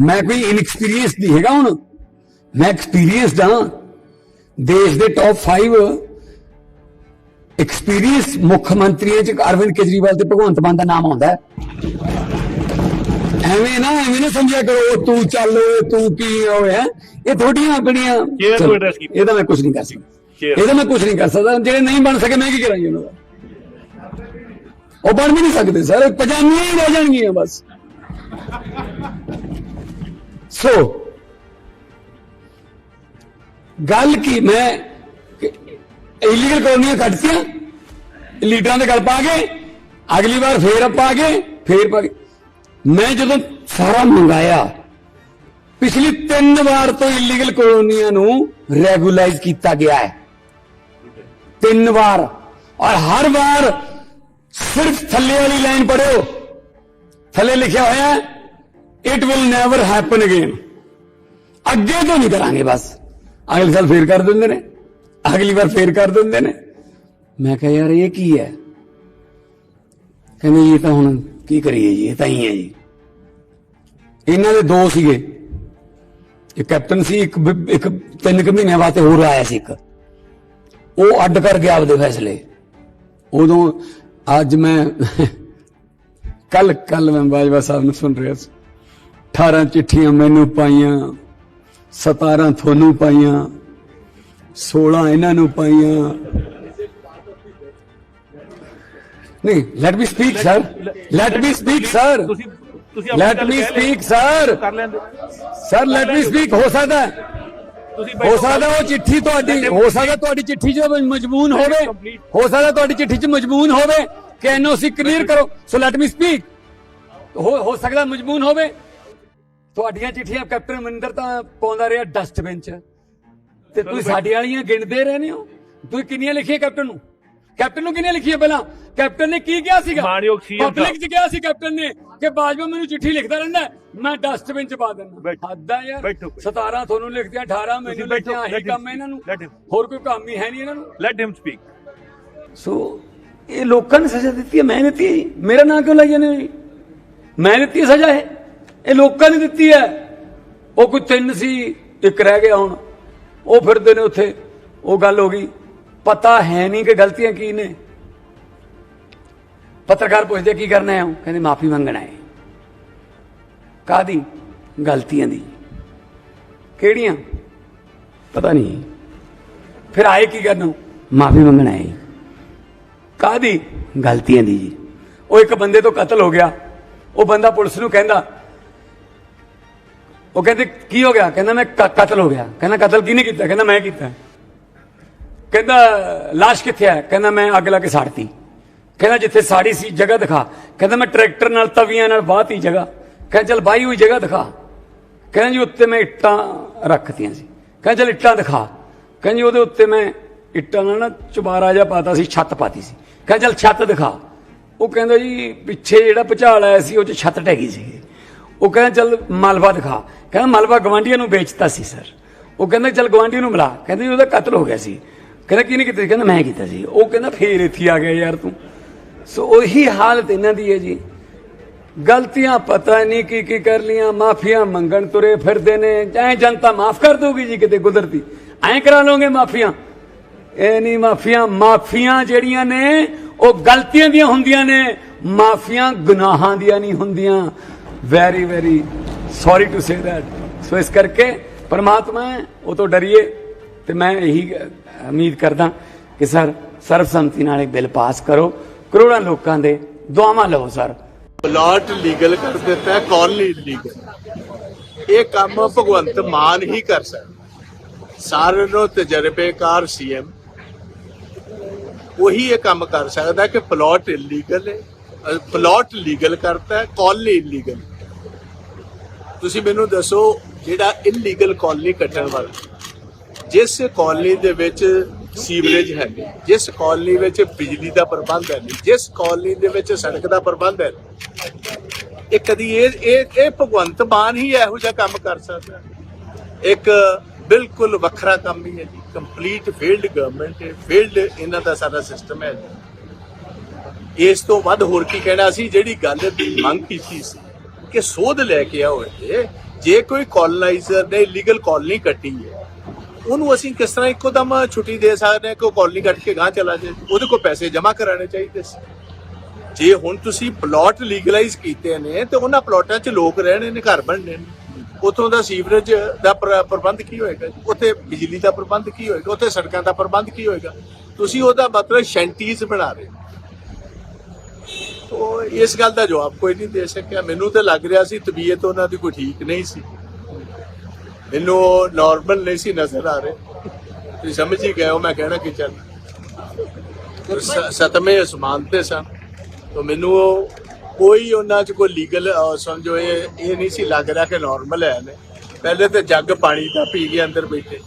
ਮੈਂ ਕੋਈ ਇਨਐਕਸਪੀਰੀਅੰਸ ਨਹੀਂ ਹੈਗਾ ਹੁਣ। ਮੈਂ ਐਕਸਪੀਰੀਅੰਸਡ ਹਾਂ। ਦੇਸ਼ ਦੇ ਟੌਪ 5 ਐਕਸਪੀਰੀਅੰਸ ਮੁੱਖ ਮੰਤਰੀਆਂ ਚ ਅਰਵਿੰਦ ਕੇਜਰੀਵਾਲ ਤੇ ਭਗਵੰਤ ਮਾਨ ਦਾ ਨਾਮ ਆਉਂਦਾ ਹੈ। ਐਵੇਂ ਨਾ ਐਵੇਂ ਨਾ ਸਮਝਿਆ ਕਰੋ ਤੂੰ ਚੱਲ ਤੂੰ ਕੀ ਹੋਇਆ ਇਹ ਥੋੜੀਆਂ ਆਪਣੀਆਂ ਚਲੋ, ਤੂੰ ਮੈਂ ਕੁਝ ਨਹੀਂ ਕਰ ਸਕਦਾ? ਇਹਦਾ ਮੈਂ ਕੁਝ ਨਹੀਂ ਕਰ ਸਕਦਾ। ਜਿਹੜੇ ਨਹੀਂ ਬਣ ਸਕੇ ਮੈਂ ਕੀ ਕਰਾਂ ਉਹਨਾਂ ਦਾ? ਉਹ ਬਣ ਵੀ ਨਹੀਂ ਸਕਦੇ ਸਰ। ਪਜਾਮੀਆਂ ਹੀ ਰਹਿ ਜਾਣਗੀਆਂ ਬਸ। ਸੋ ਗੱਲ ਕੀ? ਮੈਂ ਇਲੀਗਲ ਕਲੋਨੀਆਂ ਕੱਟਤੀਆਂ ਲੀਡਰਾਂ ਦੇ ਗੱਲ ਪਾ ਕੇ। ਅਗਲੀ ਵਾਰ ਫੇਰ ਆਪਾਂ ਆ ਗਏ। ਫੇਰ ਪਾ ਗਏ ਮੈਂ ਜਦੋਂ ਸਾਰਾ ਮੰਗਾਇਆ, ਪਿਛਲੀ ਤਿੰਨ ਵਾਰ ਤੋਂ ਇਲੀਗਲ ਕਲੋਨੀਆਂ ਨੂੰ ਰੈਗੂਲਾਈਜ਼ ਕੀਤਾ ਗਿਆ ਹੈ। ਤਿੰਨ ਵਾਰ। ਔਰ ਹਰ ਵਾਰ ਸਿਰਫ ਥੱਲੇ ਵਾਲੀ ਲਾਈਨ ਪੜਿਓ ਥੱਲੇ ਲਿਖਿਆ ਹੋਇਆ ਹੈ it will never happen again ਅੱਗੇ ਤੋਂ ਨਹੀਂ ਕਰਾਂਗੇ ਬਸ। ਅਗਲੇ ਸਾਲ ਫੇਰ ਕਰ ਦਿੰਦੇ ਨੇ। ਅਗਲੀ ਵਾਰ ਫੇਰ ਕਰ ਦਿੰਦੇ ਨੇ। ਮੈਂ ਕਿਹਾ, ਯਾਰ, ਇਹ ਕੀ ਹੈ? ਕਹਿੰਦੇ, ਇਹ ਤਾਂ ਹੁਣ ਕੀ ਕਰੀਏ ਜੀ? ਇਹ ਤਾਂ ਹੀ ਹੈ ਜੀ। ਇਹਨਾਂ ਦੇ ਦੋ ਸੀਗੇ। ਇੱਕ ਕੈਪਟਨ ਸੀ, ਇੱਕ ਇੱਕ ਤਿੰਨ ਕੁ ਮਹੀਨਿਆਂ ਵਾਸਤੇ ਹੋਰ ਆਇਆ ਸੀ ਇੱਕ। ਉਹ ਅੱਡ ਕਰ ਗਿਆ ਆਪਦੇ ਫੈਸਲੇ। ਉਦੋਂ ਅੱਜ ਮੈਂ ਕੱਲ ਕੱਲ ਮੈਂ ਬਾਜਵਾ ਸਾਹਿਬ ਨੂੰ ਸੁਣ ਰਿਹਾ ਸੀ। 18 ਚਿੱਠੀਆਂ ਮੈਨੂੰ ਪਾਈਆਂ 17 ਤੁਹਾਨੂੰ ਪਾਈਆਂ 16 ਇਹਨਾਂ ਨੂੰ ਪਾਈਆਂ। ਨਹੀਂ let me speak sir let me speak sir ਤੁਸੀਂ ਤੁਸੀਂ ਆਪਣੀ let me speak sir sir let me speak ਹੋ। ਸਕਦਾ ਹੈ। ਸਕਦਾ ਉਹ ਚਿੱਠੀ ਤੁਹਾਡੀ ਹੋ ਸਕਦਾ ਤੁਹਾਡੀ ਚਿੱਠੀ 'ਚ ਮਜਬੂਨ ਹੋਵੇ। ਹੋ ਸਕਦਾ ਤੁਹਾਡੀ ਚਿੱਠੀ 'ਚ ਮਜਬੂਨ ਹੋਵੇ। ਕਿ ਐਨਓਸੀ ਕਲੀਅਰ ਕਰੋ। ਸੋ ਲੈਟ ਮੀ ਸਪੀਕ ਹੋ ਸਕਦਾ ਮਜਬੂਨ ਹੋਵੇ। ਤੁਹਾਡੀਆਂ ਚਿੱਠੀਆਂ ਕੈਪਟਨ ਅਮਰਿੰਦਰ ਤਾਂ ਪਾਉਂਦਾ ਰਿਹਾ ਡਸਟਬਿਨ 'ਚ। ਤੇ ਤੁਸੀਂ ਸਾਡੇ ਵਾਲੀਆਂ ਗਿਣਦੇ ਰਹਿੰਦੇ ਹੋ ਤੁਸੀਂ ਕਿੰਨੀਆਂ ਲਿਖੀਆਂ ਕੈਪਟਨ ਨੂੰ? ਕੈਪਟਨ ਨੂੰ ਕਿੰਨੀਆਂ ਲਿਖੀਆਂ ਪਹਿਲਾਂ? ਕੈਪਟਨ ਨੇ ਕੀ ਕਿਹਾ ਸੀਗਾ। ਪਬਲਿਕ 'ਚ ਕਿਹਾ ਸੀ ਕੈਪਟਨ ਨੇ। ਕਿ ਬਾਜਵਾ ਮੈਨੂੰ ਚਿੱਠੀ ਲਿਖਦਾ ਰਹਿੰਦਾ ਮੈਂ ਡਸਟਬਿਨ 'ਚ ਪਾ ਦਿੰਦਾ। ਬੈਠੋ। ਹੱਦਾਂ ਯਾਰ। ਬੈਠੋ। 17 ਤੁਹਾਨੂੰ ਲਿਖਦਿਆਂ 18 ਮੈਨੂੰ ਬੈਠੋ, let him ਕੰਮ ਹੈ ਇਹਨਾਂ ਨੂੰ। let him। ਹੋਰ ਕੋਈ ਕੰਮ ਹੀ ਹੈ ਨਹੀਂ ਇਹਨਾਂ ਨੂੰ? ਲੈਟ ਹਿਮ ਸਪੀਕ ਸੋ ਇਹ ਲੋਕਾਂ ਨੇ ਸਜ਼ਾ ਦਿੱਤੀ ਹੈ ਮੈਂ ਦਿੱਤੀ ਹੈ ਜੀ। ਮੇਰਾ ਨਾਂ ਕਿਉਂ ਲਈ ਜਾਂਦੇ ਹੋ ਜੀ? ਮੈਂ ਦਿੱਤੀ ਹੈ ਸਜ਼ਾ ਇਹ। ਇਹ ਲੋਕਾਂ ਨੇ ਦਿੱਤੀ ਹੈ। ਉਹ ਕੋਈ ਤਿੰਨ ਸੀ ਇੱਕ ਰਹਿ ਗਿਆ ਹੁਣ। ਉਹ ਫਿਰਦੇ ਨੇ ਉੱਥੇ। ਉਹ ਗੱਲ ਹੋ ਗਈ। ਪਤਾ ਹੈ ਨਹੀਂ ਕਿ ਗਲਤੀਆਂ ਕੀ ਨੇ। ਪੱਤਰਕਾਰ ਪੁੱਛਦੇ, ਕੀ ਕਰਨਾ ਹੈ? ਉਹ ਕਹਿੰਦੇ, ਮਾਫੀ ਮੰਗਣਾ ਹੈ। ਕਾਦੀ ਗਲਤੀਆਂ ਦੀ। ਕਿਹੜੀਆਂ? ਪਤਾ ਨਹੀਂ। ਫਿਰ ਆਏ ਕੀ ਕਰਨ? ਮਾਫੀ ਮੰਗਣਾ ਹੈ। ਜੀ। ਕਾਦੀ ਗਲਤੀਆਂ ਦੀ ਜੀ। ਉਹ ਇੱਕ ਬੰਦੇ ਤੋਂ ਕਤਲ ਹੋ ਗਿਆ। ਉਹ ਬੰਦਾ ਪੁਲਿਸ ਨੂੰ ਕਹਿੰਦਾ, ਉਹ ਕਹਿੰਦੇ, ਕੀ ਹੋ ਗਿਆ? ਕਹਿੰਦਾ, ਮੈਂ ਕਤਲ ਹੋ ਗਿਆ। ਕਹਿੰਦਾ, ਕਤਲ ਕਿਹਨੇ ਕੀਤਾ? ਕਹਿੰਦਾ, ਮੈਂ ਕੀਤਾ। ਕਹਿੰਦਾ লাশ ਕਿੱਥੇ ਹੈ? ਕਹਿੰਦਾ, ਮੈਂ ਅੱਗ ਲਾ ਕੇ ਸਾੜਤੀ। ਕਹਿੰਦਾ ਜਿੱਥੇ ਸਾੜੀ ਸੀ ਜਗ੍ਹਾ ਦਿਖਾ। ਕਹਿੰਦਾ ਮੈਂ ਟਰੈਕਟਰ ਨਾਲ ਤਵੀਆਂ ਨਾਲ ਬਾਹਤੀ ਜਗ੍ਹਾ। ਕਹਿੰਦਾ ਚਲ ਬਾਈ ਹੋਈ ਜਗ੍ਹਾ ਦਿਖਾ। ਕਹਿੰਦਾ ਜੀ ਉੱਤੇ ਮੈਂ ਇੱਟਾਂ ਰੱਖਤੀਆਂ ਸੀ। ਕਹਿੰਦਾ ਚਲ ਇੱਟਾਂ ਦਿਖਾ। ਕਹਿੰਦਾ ਜੀ ਉਹਦੇ ਉੱਤੇ ਮੈਂ ਇੱਟਾਂ ਨਾਲ ਨਾ ਚੁਬਾਰਾ ਜਿਹਾ ਪਾਤਾ ਸੀ, ਛੱਤ ਪਾਤੀ ਸੀ। ਕਹਿੰਦਾ ਚਲ ਛੱਤ ਦਿਖਾ। ਉਹ ਕਹਿੰਦਾ ਜੀ ਪਿੱਛੇ ਜਿਹੜਾ ਭੁਚਾਲ ਆਇਆ ਸੀ, ਉਹ ਚ ਛੱਤ ਟਹਿ ਗਈ ਸੀ। ਉਹ ਕਹਿੰਦਾ ਚਲ ਮਲਬਾ ਦਿਖਾ। ਕਹਿੰਦਾ ਮਲਬਾ ਗਵਾਂਢੀਆਂ ਨੂੰ ਵੇਚਤਾ ਸੀ, ਸਰ। ਉਹ ਕਹਿੰਦਾ ਚਲ ਗਵਾਂਢੀਆਂ ਨੂੰ ਮਿਲਾ। ਕਹਿੰਦਾ ਜੀ ਉਹਦਾ ਕਤਲ ਹੋ ਗਿਆ ਸੀ। ਕਹਿੰਦਾ ਕਿਹਨੇ ਕੀਤਾ ਸੀ? ਕਹਿੰਦਾ ਮੈਂ ਕੀਤਾ ਸੀ। ਉਹ ਕਹਿੰਦਾ ਫੇਰ ਇੱਥੇ ਆ ਗਿਆ ਯਾਰ ਤੂੰ। ਸੋ ਉਹੀ ਹਾਲਤ ਇਹਨਾਂ ਦੀ ਹੈ ਜੀ। ਗਲਤੀਆਂ ਪਤਾ ਨਹੀਂ ਕੀ ਕੀ ਕਰ ਲੀਆਂ ਮਾਫੀਆਂ ਮੰਗਣ ਤੁਰੇ ਫਿਰਦੇ ਨੇ। ਐ ਜਨਤਾ ਮਾਫ ਕਰ ਦੋਗੀ ਜੀ ਕਿਤੇ ਕੁਦਰਤੀ ਐ ਕਰਾ ਲਓਗੇ ਮਾਫੀਆਂ। ਇਹ ਨਹੀਂ ਮਾਫੀਆਂ ਮਾਫੀਆਂ ਜਿਹੜੀਆਂ ਨੇ ਉਹ ਗਲਤੀਆਂ ਦੀਆਂ ਹੁੰਦੀਆਂ ਨੇ। ਮਾਫੀਆਂ ਗੁਨਾਹਾਂ ਦੀਆਂ ਨਹੀਂ ਹੁੰਦੀਆਂ। Very very sorry to say that so ਇਸ ਕਰਕੇ ਪਰਮਾਤਮਾ ਹੈ, ਉਹ ਤੋਂ ਡਰੀਏ। ਤੇ ਮੈਂ ਇਹੀ ਉਮੀਦ ਕਰਦਾ ਕਿ ਸਰ ਸਰਬਸੰਮਤੀ ਨਾਲ ਇਹ ਬਿੱਲ ਪਾਸ ਕਰੋ। ਕਰੋੜਾਂ ਲੋਕਾਂ ਦੇ ਦੁਆਵਾਂ ਲਓ ਸਰ। ਪਲਾਟ ਲੀਗਲ ਕਰ ਦਿੱਤਾ ਹੈ ਕੌਲੀ ਲੀਗਲ। ਇਹ ਕੰਮ ਭਗਵੰਤ ਮਾਨ ਹੀ ਕਰ ਸਕਦਾ। ਸਾਰਿਆਂ ਨੂੰ ਤਜਰਬੇਕਾਰ ਸੀਐਮ ਉਹੀ ਇਹ ਕੰਮ ਕਰ ਸਕਦਾ ਕਿ ਪਲਾਟ ਇਲੀਗਲ ਹੈ। ਪਲਾਟ ਲੀਗਲ ਕਰਤਾ ਹੈ ਕੌਲੀ ਇਲੀਗਲ ਤੁਸੀਂ ਮੈਨੂੰ ਦੱਸੋ ਜਿਹੜਾ ਇਲੀਗਲ ਕੌਲੀ ਕੱਟਣ ਵਾਲਾ, ਜਿਸ ਕੌਲਨੀ ਦੇ ਵਿੱਚ ਸੀਵਰੇਜ ਹੈ ਨਹੀਂ। ਜਿਸ ਕੌਲਨੀ ਵਿੱਚ ਬਿਜਲੀ ਦਾ ਪ੍ਰਬੰਧ ਹੈ ਨਹੀਂ, ਜਿਸ ਕੌਲਨੀ ਦੇ ਵਿੱਚ ਸੜਕ ਦਾ ਪ੍ਰਬੰਧ ਹੈ ਇਹ ਕਦੀ ਇਹ ਇਹ ਇਹ ਭਗਵੰਤ ਮਾਨ ਹੀ ਇਹੋ ਜਿਹਾ ਕੰਮ ਕਰ ਸਕਦਾ ਇੱਕ ਬਿਲਕੁਲ ਵੱਖਰਾ ਕੰਮ ਹੀ ਹੈ ਜੀ। ਕੰਪਲੀਟ ਫੇਲਡ ਗਵਰਨਮੈਂਟ ਹੈ ਫੇਲਡ ਇਹਨਾਂ ਦਾ ਸਾਰਾ ਸਿਸਟਮ ਹੈ ਇਸ ਤੋਂ ਵੱਧ ਹੋਰ ਕੀ ਕਹਿਣਾ ਸੀ? ਜਿਹੜੀ ਗੱਲ ਦੀ ਮੰਗ ਕੀਤੀ ਸੀ ਕਿ ਸੋਧ ਲੈ ਕੇ ਆਓ ਇਹ ਜੇ ਕੋਈ ਕਲੋਨਾਈਜ਼ਰ ਨੇ ਇਲੀਗਲ ਕਾਲਨੀ ਕੱਟੀ ਹੈ ਉਹਨੂੰ ਅਸੀਂ ਕਿਸ ਤਰ੍ਹਾਂ ਇੱਕੋ ਦਮ ਛੁੱਟੀ ਦੇ ਸਕਦੇ ਹਾਂ ਕਿ ਉਹ ਕਾਲਨੀ ਕੱਟ ਕੇ ਗਾਂ ਚਲਾ ਜਾਏ? ਉਹਦੇ ਕੋਲ ਪੈਸੇ ਜਮ੍ਹਾਂ ਕਰਾਣੇ ਚਾਹੀਦੇ ਸੀ। ਜੇ ਹੁਣ ਤੁਸੀਂ ਪਲਾਟ ਲੀਗਲਾਈਜ਼ ਕੀਤੇ ਨੇ, ਤੇ ਉਹਨਾਂ ਪਲਾਟਾਂ 'ਚ ਲੋਕ ਰਹਿਣੇ ਨੇ, ਘਰ ਬਣਨੇ ਨੇ। ਉਥੋਂ ਦਾ ਸੀਵਰੇਜ ਦਾ ਪ੍ਰਬੰਧ ਕੀ ਹੋਏਗਾ ਉੱਥੇ ਬਿਜਲੀ ਦਾ ਪ੍ਰਬੰਧ ਕੀ ਹੋਏਗਾ? ਉੱਥੇ ਸੜਕਾਂ ਦਾ ਪ੍ਰਬੰਧ ਕੀ ਹੋਏਗਾ? ਤੁਸੀਂ ਉਹਦਾ ਮਤਲਬ ਸ਼ੈਂਟੀਜ਼ ਬਣਾ ਰਹੇ ਹੋ। ਇਸ ਗੱਲ ਦਾ ਜਵਾਬ ਕੋਈ ਨਹੀਂ ਦੇ ਸਕਿਆ। ਮੈਨੂੰ ਤਾਂ ਲੱਗ ਰਿਹਾ ਸੀ ਤਬੀਅਤ ਉਹਨਾਂ ਦੀ ਕੋਈ ਠੀਕ ਨਹੀਂ ਸੀ। ਮੈਨੂੰ ਨਾਰਮਲ ਨਹੀਂ ਸੀ ਨਜ਼ਰ ਆ ਰਹੇ। ਤੁਸੀਂ ਸਮਝ ਹੀ ਗਏ ਹੋ ਮੈਂ ਕਹਿਣਾ ਕੀ ਸ- ਸਤਵੇਂ ਅਸਮਾਨ ਤੇ ਸਨ ਤੋ ਮੈਨੂੰ ਉਹ ਕੋਈ ਉਹਨਾਂ 'ਚ ਕੋਈ ਲੀਗਲ ਸਮਝੋ ਇਹ ਇਹ ਨਹੀਂ ਸੀ ਲੱਗ ਰਿਹਾ ਕਿ ਨਾਰਮਲ ਹੈ ਨੇ ਪਹਿਲੇ ਤੇ ਜੱਗ ਪਾਣੀ ਦਾ ਪੀ ਕੇ ਅੰਦਰ ਬੈਠੇ।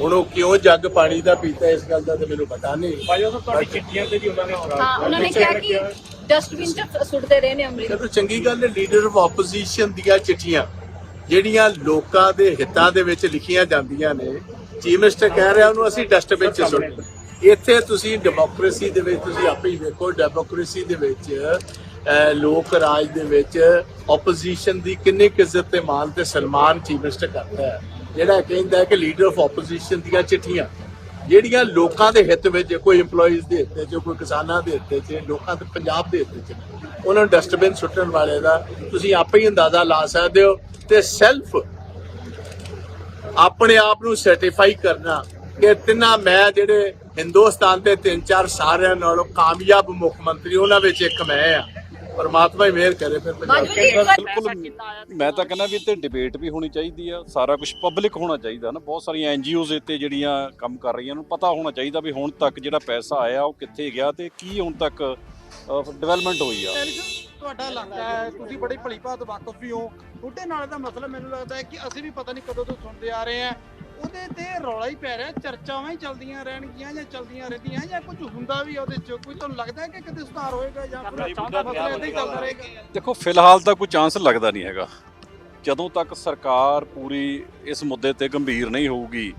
ਹੁਣ ਉਹ ਕਿਉਂ ਜੱਗ ਪਾਣੀ ਦਾ ਪੀਤਾ ਇਸ ਗੱਲ ਦਾ ਤੇ ਮੈਨੂੰ ਪਤਾ ਨਹੀਂ। ਭਾਈ ਉਹ ਤੁਹਾਡੀ ਚਿੱਠੀਆਂ ਤੇ ਵੀ ਉਹਨਾਂ ਨੇ ਹਾਂ ਉਹਨਾਂ ਨੇ ਕਿਹਾ ਕਿ ਡਸਟਬਿਨ ਚ ਸੁੱਟਦੇ ਰਹੇ ਨੇ ਅੰਮ੍ਰਿਤ। ਚਲੋ ਚੰਗੀ ਗੱਲ ਹੈ ਲੀਡਰ ਆਫ ਆਪੋਜੀਸ਼ਨ ਦੀਆਂ ਚਿੱਠੀਆਂ। ਜਿਹੜੀਆਂ ਲੋਕਾਂ ਦੇ ਹਿੱਤਾਂ ਦੇ ਵਿੱਚ ਲਿਖੀਆਂ ਜਾਂਦੀਆਂ ਨੇ ਚੀਫ ਮਿਨਿਸਟਰ ਕਹਿ ਰਿਹਾ ਉਹਨੂੰ ਅਸੀਂ ਡਸਟਬਿਨ 'ਚ ਸੁੱਟ ਇੱਥੇ ਤੁਸੀਂ ਡੈਮੋਕ੍ਰੇਸੀ ਦੇ ਵਿੱਚ ਤੁਸੀਂ ਆਪੇ ਹੀ ਵੇਖੋ ਡੈਮੋਕ੍ਰੇਸੀ ਦੇ ਵਿੱਚ ਲੋਕ ਰਾਜ ਦੇ ਵਿੱਚ ਆਪੋਜੀਸ਼ਨ ਦੀ ਕਿੰਨੀ ਇੱਜ਼ਤ ਤੇ ਮਾਨ ਤੇ ਸਨਮਾਨ ਚੀਫ ਮਿਨਿਸਟਰ ਕਰਦਾ ਹੈ। ਜਿਹੜਾ ਕਹਿੰਦਾ ਹੈ ਕਿ ਲੀਡਰ ਆਫ ਆਪੋਜੀਸ਼ਨ ਦੀਆਂ ਚਿੱਠੀਆਂ। ਜਿਹੜੀਆਂ ਲੋਕਾਂ ਦੇ ਹਿੱਤ ਵਿੱਚ, ਕੋਈ EMPLOYEES ਦੇ ਹਿੱਤ 'ਚ ਕੋਈ ਕਿਸਾਨਾਂ ਦੇ ਹਿੱਤ 'ਚ ਲੋਕਾਂ ਦੇ ਪੰਜਾਬ ਦੇ ਹਿੱਤ 'ਚ ਉਹਨਾਂ ਨੂੰ ਡਸਟਬਿਨ ਸੁੱਟਣ ਵਾਲੇ ਦਾ ਤੁਸੀਂ ਆਪੇ ਹੀ ਅੰਦਾਜ਼ਾ ਲਾ ਸਕਦੇ ਹੋ ਤੇ ਸੈਲਫ ਆਪਣੇ ਆਪ ਨੂੰ ਸਰਟੀਫਾਈ ਕਰਨਾ ਕਿ ਤਿੰਨਾ ਮੈਂ ਜਿਹੜੇ ਹਿੰਦੁਸਤਾਨ ਦੇ ਤਿੰਨ ਚਾਰ ਸਾਰਿਆਂ ਨਾਲੋਂ ਕਾਮਯਾਬ ਮੁੱਖ ਮੰਤਰੀ, ਉਹਨਾਂ ਵਿੱਚ ਇੱਕ ਮੈਂ ਆ। ਪਰਮਾਤਮਾ ਹੀ ਮਿਹਰ ਕਰੇ ਫਿਰ ਪੰਜਾਬ। ਬਿਲਕੁਲ ਮੈਂ ਤਾਂ ਕਹਿੰਦਾ ਵੀ ਤੇ ਡਿਬੇਟ ਵੀ ਹੋਣੀ ਚਾਹੀਦੀ ਆ ਸਾਰਾ ਕੁਝ ਪਬਲਿਕ ਹੋਣਾ ਚਾਹੀਦਾ ਨਾ ਬਹੁਤ ਸਾਰੀਆਂ ਐਨਜੀਓਜ਼ ਇੱਥੇ ਜਿਹੜੀਆਂ ਕੰਮ ਕਰ ਰਹੀਆਂ ਨੂੰ ਪਤਾ ਹੋਣਾ ਚਾਹੀਦਾ ਵੀ ਹੁਣ ਤੱਕ ਜਿਹੜਾ ਪੈਸਾ ਆਇਆ ਉਹ ਕਿੱਥੇ ਗਿਆ ਤੇ ਕੀ ਹੁਣ ਤੱਕ ਡਿਵੈਲਪਮੈਂਟ ਹੋਈ ਆ। ਤੁਹਾਡਾ ਇਲਾਕਾ ਹੈ ਤੁਸੀਂ ਬੜੀ ਭਲੀ ਭਾਤ ਵਾਕਫ ਵੀ ਹੋ। ਬੁੱਢੇ ਨਾਲੇ ਦਾ ਮਸਲਾ ਮੈਨੂੰ ਲੱਗਦਾ ਹੈ ਕਿ ਅਸੀਂ ਵੀ ਪਤਾ ਨਹੀਂ ਕਦੋਂ ਤੋਂ ਸੁਣਦੇ ਆ ਰਹੇ ਹਾਂ। ਉਹਦੇ ਤੇ ਰੌਲਾ ਹੀ ਪੈ ਰਿਹਾ ਚਰਚਾਵਾਂ ਹੀ ਚੱਲਦੀਆਂ ਰਹਿਣਗੀਆਂ ਜਾਂ ਚੱਲਦੀਆਂ ਰਹਿੰਦੀਆਂ ਜਾਂ ਕੁਝ ਹੁੰਦਾ ਵੀ ਉਹਦੇ ਚ? ਕੋਈ ਤੁਹਾਨੂੰ ਲੱਗਦਾ ਹੈ ਕਿ ਕਦੇ ਸੁਧਾਰ ਹੋਏਗਾ ਜਾਂ ਫਿਰ ਮਸਲਾ ਏਦਾਂ ਹੀ ਚੱਲਦਾ ਰਹੇਗਾ? ਦੇਖੋ ਫਿਲਹਾਲ ਤਾਂ ਕੋਈ ਚਾਂਸ ਲੱਗਦਾ ਨਹੀਂ ਹੈਗਾ। ਜਦੋਂ ਤੱਕ ਸਰਕਾਰ ਪੂਰੀ ਇਸ ਮੁੱਦੇ ਤੇ ਗੰਭੀਰ ਨਹੀਂ ਹੋਊਗੀ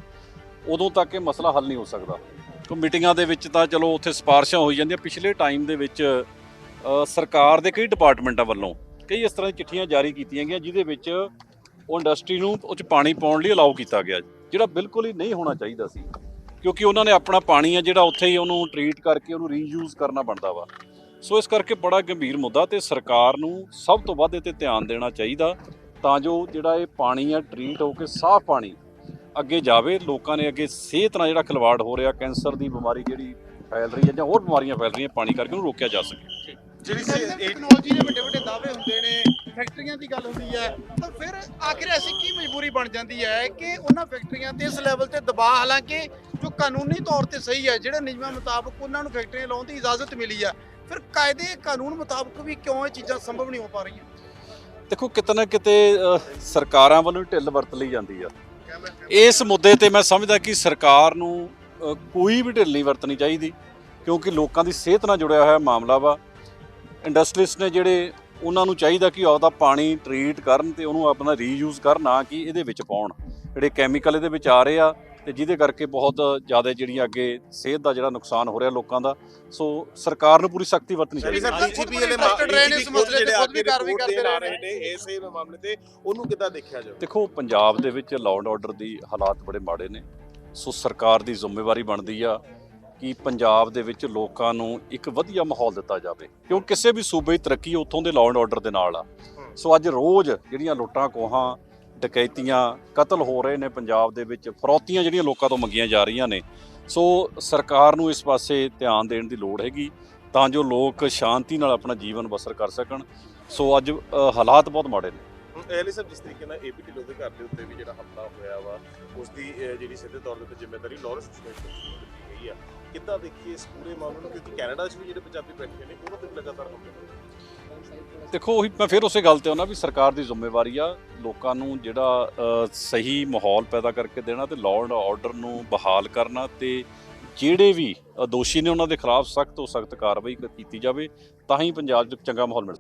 ਉਦੋਂ ਤੱਕ ਇਹ ਮਸਲਾ ਹੱਲ ਨਹੀਂ ਹੋ ਸਕਦਾ। ਕਿਉਂ ਮੀਟਿੰਗਾਂ ਦੇ ਵਿੱਚ ਤਾਂ ਚਲੋ ਉੱਥੇ ਸਿਫਾਰਸ਼ਾਂ ਹੋਈ ਜਾਂਦੀਆਂ। ਪਿਛਲੇ ਟਾਈਮ ਦੇ ਵਿੱਚ ਸਰਕਾਰ ਦੇ ਕਈ ਡਿਪਾਰਟਮੈਂਟਾਂ ਵੱਲੋਂ ਕਈ ਇਸ ਤਰ੍ਹਾਂ ਦੀ ਚਿੱਠੀਆਂ ਜਾਰੀ ਕੀਤੀਆਂ ਗਈਆਂ ਜਿਹਦੇ ਵਿੱਚ ਉਹ ਇੰਡਸਟਰੀ ਨੂੰ ਉਹ 'ਚ ਪਾਣੀ ਪਾਉਣ ਲਈ ਅਲਾਉ ਕੀਤਾ ਗਿਆ। ਜਿਹੜਾ ਬਿਲਕੁਲ ਹੀ ਨਹੀਂ ਹੋਣਾ ਚਾਹੀਦਾ ਸੀ, ਕਿਉਂਕਿ ਉਹਨਾਂ ਨੇ ਆਪਣਾ ਪਾਣੀ ਆ ਜਿਹੜਾ ਉੱਥੇ ਹੀ ਉਹਨੂੰ ਟਰੀਟ ਕਰਕੇ ਉਹਨੂੰ ਰੀਯੂਜ਼ ਕਰਨਾ ਬਣਦਾ ਵਾ। ਸੋ ਇਸ ਕਰਕੇ ਬੜਾ ਗੰਭੀਰ ਮੁੱਦਾ ਤੇ ਸਰਕਾਰ ਨੂੰ ਸਭ ਤੋਂ ਵੱਧ ਇਹ ਤੇ ਧਿਆਨ ਦੇਣਾ ਚਾਹੀਦਾ, ਤਾਂ ਜੋ ਜਿਹੜਾ ਇਹ ਪਾਣੀ ਆ ਟਰੀਟ ਹੋ ਕੇ ਸਾਫ਼ ਪਾਣੀ ਅੱਗੇ ਜਾਵੇ, ਲੋਕਾਂ ਨੇ ਅੱਗੇ ਸਿਹਤ ਨਾਲ ਜਿਹੜਾ ਖਿਲਵਾੜ ਹੋ ਰਿਹਾ, ਕੈਂਸਰ ਦੀ ਬਿਮਾਰੀ ਜਿਹੜੀ ਫੈਲ ਰਹੀ ਹੈ ਜਾਂ ਹੋਰ ਬਿਮਾਰੀਆਂ ਫੈਲ ਰਹੀਆਂ, ਪਾਣੀ ਕਰਕੇ ਉਹਨੂੰ ਰੋਕਿਆ ਜਾ ਸਕੇ। ਟੈਕਨੋਲੋਜੀ ਦੇ ਵੱਡੇ ਵੱਡੇ ਦਾਅਵੇ ਹੁੰਦੇ ਨੇ ਫੈਕਟਰੀਆਂ ਦੀ ਗੱਲ ਹੁੰਦੀ ਹੈ। ਤਾਂ ਫਿਰ ਆਖਿਰ ਐਸੀ ਕੀ ਮਜਬੂਰੀ ਬਣ ਜਾਂਦੀ ਹੈ ਕਿ ਉਹਨਾਂ ਫੈਕਟਰੀਆਂ ਤੇ ਇਸ ਲੈਵਲ ਤੇ ਦਬਾਅ ਹਾਲਾਂਕਿ ਜੋ ਕਾਨੂੰਨੀ ਤੌਰ ਤੇ ਸਹੀ ਹੈ ਜਿਹੜੇ ਨਿਯਮਾਂ ਮੁਤਾਬਕ ਉਹਨਾਂ ਨੂੰ ਫੈਕਟਰੀਆਂ ਲਾਉਣ ਦੀ ਇਜਾਜ਼ਤ ਮਿਲੀ ਹੈ ਫਿਰ ਕਾਇਦੇ ਕਾਨੂੰਨ ਮੁਤਾਬਕ ਵੀ ਕਿਉਂ ਇਹ ਚੀਜ਼ਾਂ ਸੰਭਵ ਨਹੀਂ ਹੋ ਪਾ ਰਹੀਆਂ? ਦੇਖੋ ਕਿਤੇ ਨਾ ਕਿਤੇ ਸਰਕਾਰਾਂ ਵੱਲੋਂ ਹੀ ਢਿੱਲ ਵਰਤ ਲਈ ਜਾਂਦੀ ਆ। ਇਸ ਮੁੱਦੇ ਤੇ ਮੈਂ ਸਮਝਦਾ ਕਿ ਸਰਕਾਰ ਨੂੰ ਕੋਈ ਵੀ ਢਿੱਲ ਨਹੀਂ ਵਰਤਣੀ ਚਾਹੀਦੀ ਕਿਉਂਕਿ ਲੋਕਾਂ ਦੀ ਸਿਹਤ ਨਾਲ ਜੁੜਿਆ ਹੋਇਆ ਮਾਮਲਾ ਵਾ। ਇੰਡਸਟਰੀਸ ਨੇ ਜਿਹੜੇ ਉਹਨਾਂ ਨੂੰ ਚਾਹੀਦਾ ਕਿ ਆਪਦਾ ਪਾਣੀ ਟਰੀਟ ਕਰਨ ਤੇ ਉਹਨੂੰ ਆਪਣਾ ਰੀਯੂਜ਼ ਕਰਨ ਨਾ ਕਿ ਇਹਦੇ ਵਿੱਚ ਪਾਉਣ। ਜਿਹੜੇ ਕੈਮੀਕਲ ਇਹਦੇ ਵਿੱਚ ਆ ਰਹੇ ਆ ਤੇ ਜਿਹਦੇ ਕਰਕੇ ਬਹੁਤ ਜ਼ਿਆਦਾ ਜਿਹੜੀਆਂ ਅੱਗੇ ਸਿਹਤ ਦਾ ਜਿਹੜਾ ਨੁਕਸਾਨ ਹੋ ਰਿਹਾ ਲੋਕਾਂ ਦਾ। ਸੋ ਸਰਕਾਰ ਨੂੰ ਪੂਰੀ ਸਖਤੀ ਵਰਤਣੀ ਚਾਹੀਦੀ। ਹੈ DGP ਵਾਲੇ interested ਰਹੇ ਨੇ ਇਸ ਮਸਲੇ ਤੇ ਖੁਦ ਵੀ ਕਾਰਵਾਈ ਕਰਦੇ ਰਹੇ ਨੇ। ਨੇ। ਇਸੇ ਮਾਮਲੇ ਤੇ ਉਹਨੂੰ ਕਿੱਦਾਂ ਦੇਖਿਆ ਜਾਵੇ? ਦੇਖੋ ਪੰਜਾਬ ਦੇ ਵਿੱਚ ਲਾਅ ਐਂਡ ਆਰਡਰ ਦੀ ਹਾਲਾਤ ਬੜੇ ਮਾੜੇ ਨੇ। ਸੋ ਸਰਕਾਰ ਦੀ ਜ਼ਿੰਮੇਵਾਰੀ ਬਣਦੀ ਆ। ਕਿ ਪੰਜਾਬ ਦੇ ਵਿੱਚ ਲੋਕਾਂ ਨੂੰ ਇੱਕ ਵਧੀਆ ਮਾਹੌਲ ਦਿੱਤਾ ਜਾਵੇ। ਕਿਉਂ? ਕਿਸੇ ਵੀ ਸੂਬੇ ਦੀ ਤਰੱਕੀ ਉੱਥੋਂ ਦੇ ਲਾਅ ਐਂਡ ਆਰਡਰ ਦੇ ਨਾਲ ਆ। ਸੋ ਅੱਜ ਰੋਜ਼ ਜਿਹੜੀਆਂ ਲੁੱਟਾਂ ਕੋਹਾਂ ਡਕੈਤੀਆਂ ਕਤਲ ਹੋ ਰਹੇ ਨੇ ਪੰਜਾਬ ਦੇ ਵਿੱਚ, ਫਰੌਤੀਆਂ ਜਿਹੜੀਆਂ ਲੋਕਾਂ ਤੋਂ ਮੰਗੀਆਂ ਜਾ ਰਹੀਆਂ ਨੇ। ਸੋ ਸਰਕਾਰ ਨੂੰ ਇਸ ਪਾਸੇ ਧਿਆਨ ਦੇਣ ਦੀ ਲੋੜ ਹੈਗੀ, ਤਾਂ ਜੋ ਲੋਕ ਸ਼ਾਂਤੀ ਨਾਲ ਆਪਣਾ ਜੀਵਨ ਬਸਰ ਕਰ ਸਕਣ। ਸੋ ਅੱਜ ਹਾਲਾਤ ਬਹੁਤ ਮਾੜੇ ਨੇ। ਐਲੀ ਸਾਹਿਬ ਜਿਸ ਤਰੀਕੇ ਨਾਲ ਏਪੀ ਢਿੱਲੋਂ ਦੇ ਘਰ ਦੇ ਉੱਤੇ ਵੀ ਜਿਹੜਾ ਹਮਲਾ ਹੋਇਆ ਵਾ ਉਸ ਦੀ ਜਿਹੜੀ ਸਿੱਧੇ ਤੌਰ ਦੇ ਉੱਤੇ ਜ਼ਿੰਮੇਵਾਰੀ ਲਾਰੈਂਸ ਬਿਸ਼ਨੋਈ ਨੂੰ ਦਿੱਤੀ ਗਈ ਆ। ਕਿੱਦਾਂ ਦੇਖੀਏ ਇਸ ਪੂਰੇ ਮਾਮਲੇ ਨੂੰ? ਕਿਉਂਕਿ ਕੈਨੇਡਾ 'ਚ ਵੀ ਜਿਹੜੇ ਪੰਜਾਬੀ ਬੈਠੇ ਨੇ, ਉਹਨਾਂ ਤੇ ਵੀ ਲਗਾਤਾਰ ਹਮਲੇ ਹੋ ਰਹੇ ਨੇ। ਦੇਖੋ, ਉਹੀ ਮੈਂ ਫਿਰ ਉਸੇ ਗੱਲ ਤੇ ਆਉਣਾ ਵੀ ਸਰਕਾਰ ਦੀ ਜ਼ਿੰਮੇਵਾਰੀ ਆ ਲੋਕਾਂ ਨੂੰ ਜਿਹੜਾ ਸਹੀ ਮਾਹੌਲ ਪੈਦਾ ਕਰਕੇ ਦੇਣਾ ਤੇ ਲਾਅ ਐਂਡ ਆਰਡਰ ਨੂੰ ਬਹਾਲ ਕਰਨਾ ਤੇ ਜਿਹੜੇ ਵੀ ਦੋਸ਼ੀ ਨੇ ਉਹਨਾਂ ਦੇ ਖਿਲਾਫ ਸਖਤ ਤੋਂ ਸਖਤ ਕਾਰਵਾਈ ਕੀਤੀ ਜਾਵੇ, ਤਾਂ ਹੀ ਪੰਜਾਬ 'ਚ ਚੰਗਾ ਮਾਹੌਲ ਮਿਲ